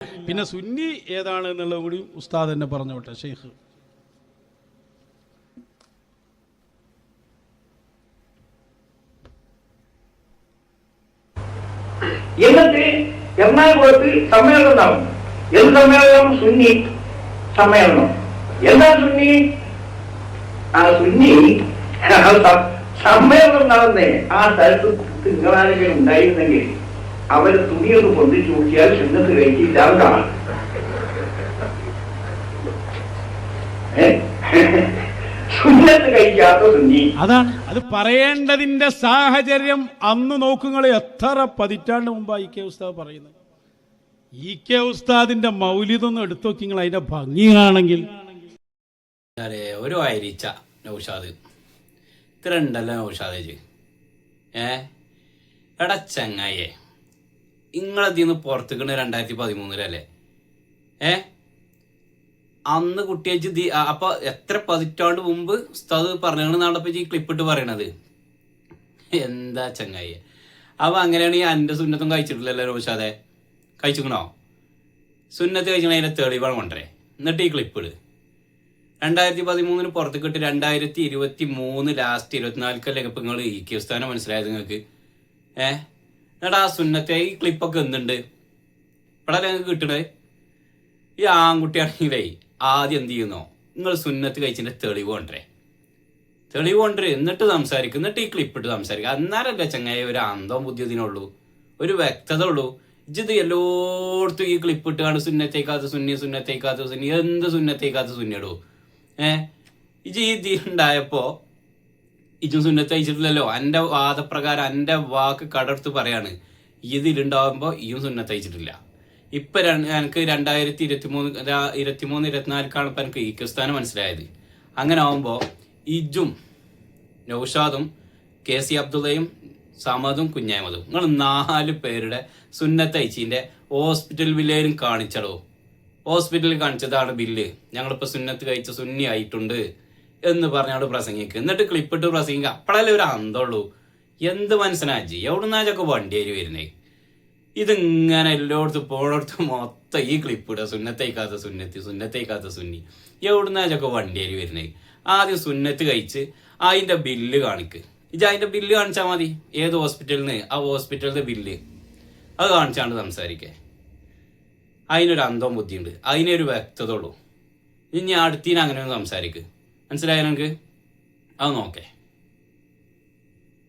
പിന്നെ സുന്നി ഏതാണ് എന്നുള്ളത് കൂടി ഉസ്താദ് തന്നെ പറഞ്ഞോട്ടെ ഷെയ്ഖ് എന്നിട്ട് എറണാകുളത്ത് സമ്മേളനം നടന്നു എന്ത് സമ്മേളനം? സുന്നി സമ്മേളനം. എന്താ സുന്നി? ആ സുന്നി സമ്മേളനം നടന്നേ ആ സ്ഥലത്ത് നിങ്ങളാരെങ്കിലും ഉണ്ടായിരുന്നെങ്കിൽ അവർ തുണിയൊന്ന് പൊന്തിച്ചു നോക്കിയാൽ സുന്നത്ത് കഴിക്കില്ല സുന്നി അതാണ്. അത് പറയേണ്ടതിന്റെ സാഹചര്യം അന്ന് നോക്കുങ്ങൾ എത്ര പതിറ്റാണ്ട് മുമ്പായി ഇ കെ ഉസ്താദ് പറയുന്നത്. ഇ കെ ഉസ്താദിന്റെ മൗലിതൊന്നും എടുത്തു നോക്കി നിങ്ങൾ അതിന്റെ ഭംഗിയാണെങ്കിൽ ഒരു വയരിച്ച നൗഷാദ്. ഇത്ര ഉണ്ടല്ലോ നൗഷാദേജ്. ഏ? എടാ ചങ്ങായേ ഇങ്ങളതിന്ന് പുറത്തേക്കണ് രണ്ടായിരത്തി പതിമൂന്നിലല്ലേ ഏ? അന്ന് കുട്ടിയേച്ച് ദി അപ്പൊ എത്ര പതിറ്റാണ്ട് മുമ്പ് ഉസ്താദ് പറഞ്ഞാണ് ഈ ഈ ക്ലിപ്പിട്ട് പറയണത്? എന്താ ചങ്ങായി? അപ്പൊ അങ്ങനെയാണ് ഈ എന്റെ സുന്നത്തും കഴിച്ചിട്ടില്ലല്ലോ റോഷാദെ കഴിച്ചിക്കണോ? സുന്നത്ത് കഴിച്ചാൽ അതിന്റെ തെളിവാണ് കൊണ്ടേ എന്നിട്ട് ഈ ക്ലിപ്പ് ഇട്. രണ്ടായിരത്തി പതിമൂന്നിന് പുറത്ത് കിട്ടി രണ്ടായിരത്തി ഇരുപത്തി മൂന്ന് ലാസ്റ്റ് ഇരുപത്തിനാലിക്കല്ലേ ഇപ്പൊ നിങ്ങൾ ഈ കെ സ്ഥാനം മനസ്സിലായത് നിങ്ങൾക്ക് ഏ? എന്നിട്ട് ആ സുന്നത്തെ ഈ ക്ലിപ്പൊക്കെ എന്തുണ്ട്? ഇവിടെ ഞങ്ങൾക്ക് കിട്ടണേ? ഈ ആൺകുട്ടിയാണെങ്കിലേ ആദ്യം എന്ത് ചെയ്യുന്നോ? നിങ്ങൾ സുന്നത്ത് കഴിച്ചതിന്റെ തെളിവ് കൊണ്ടേ തെളിവ് കൊണ്ടേ എന്നിട്ട് സംസാരിക്കും. എന്നിട്ട് ഈ ക്ലിപ്പ് ഇട്ട് സംസാരിക്കും. അന്നേരമല്ല ചങ്ങായി? ഒരു അന്തവും ബുദ്ധി ഇതിനുള്ളൂ ഒരു വ്യക്തത ഉള്ളൂ. ഇജിത് എല്ലായിടത്തും ഈ ക്ലിപ്പ് ഇട്ടാണ് സുന്നത്തേക്കാത്ത സുന്നി സുന്നത്തേക്കാത്ത സുന്നി. എന്ത് സുന്നത്തേക്കാത്ത സുന്നിടൂ ഏ? ഇജ് ഈ ഉണ്ടായപ്പോൾ ഉണ്ടായപ്പോ ഇജും സുന്നത്ത് അയച്ചിട്ടില്ലല്ലോ. എന്റെ വാദപ്രകാരം എന്റെ വാക്ക് കടർത്ത് പറയാണ്. ഇതിലുണ്ടാകുമ്പോൾ ഇയും സുന്നത്ത് അയച്ചിട്ടില്ല. ഇപ്പൊ എനിക്ക് രണ്ടായിരത്തി ഇരുപത്തി മൂന്ന് ഇരുപത്തി മൂന്ന് ഇരുപത്തിനാലിക്കാണ് ഇപ്പൊ എനിക്ക് ഈ മനസ്സിലായത്. അങ്ങനെ ആവുമ്പോ ഇജും നൌഷാദും കെ സി അബ്ദുള്ളയും സമദും കുഞ്ഞാമതും നിങ്ങൾ നാല് പേരുടെ സുന്നത്ത് അയച്ചിന്റെ ഹോസ്പിറ്റൽ ബില്ലേലും കാണിച്ചടോ. ഹോസ്പിറ്റലിൽ കാണിച്ചതാണ് ബില്ല്. ഞങ്ങളിപ്പോ സുന്നത്ത് കഴിച്ച സുന്നി ആയിട്ടുണ്ട്. എന്ന് പറഞ്ഞോട് പ്രസംഗിക്കുക എന്നിട്ട് ക്ലിപ്പിട്ട് പ്രസംഗിക്കുക അപ്പോഴല്ലേ ഒരു അന്തമുള്ളൂ. എന്ത് മനസ്സിലാജി എവിടുന്നാച്ചൊക്കെ അരി വരുന്നേ. ഇതിങ്ങനെ എല്ലായിടത്തും പോണടത്തും മൊത്തം ഈ ക്ലിപ്പ് ഇടുക. സുന്നത്തേക്കാത്ത സുന്നത്തി സുന്നത്തേക്കാത്ത സുന്നി. എവിടുന്നാച്ചൊക്കെ അരി വരുന്നേ. ആദ്യം സുന്നത്ത് കഴിച്ച് അതിന്റെ ബില്ല് കാണിക്ക്. ഇജ് അതിന്റെ ബില്ല് കാണിച്ചാൽ മതി. ഏത് ഹോസ്പിറ്റലിൽ നിന്ന് ആ ഹോസ്പിറ്റലിന്റെ ബില്ല് അത് കാണിച്ചാണ്ട് സംസാരിക്കേ. അതിനൊരു അന്തം ബുദ്ധിയുണ്ട്. അതിനൊരു വ്യക്തത ഉള്ളൂ ഇനി അടുത്തിന് ഒന്ന് സംസാരിക്ക്. മനസ്സിലായോ നിങ്ങൾക്ക് അത് നോക്കേ.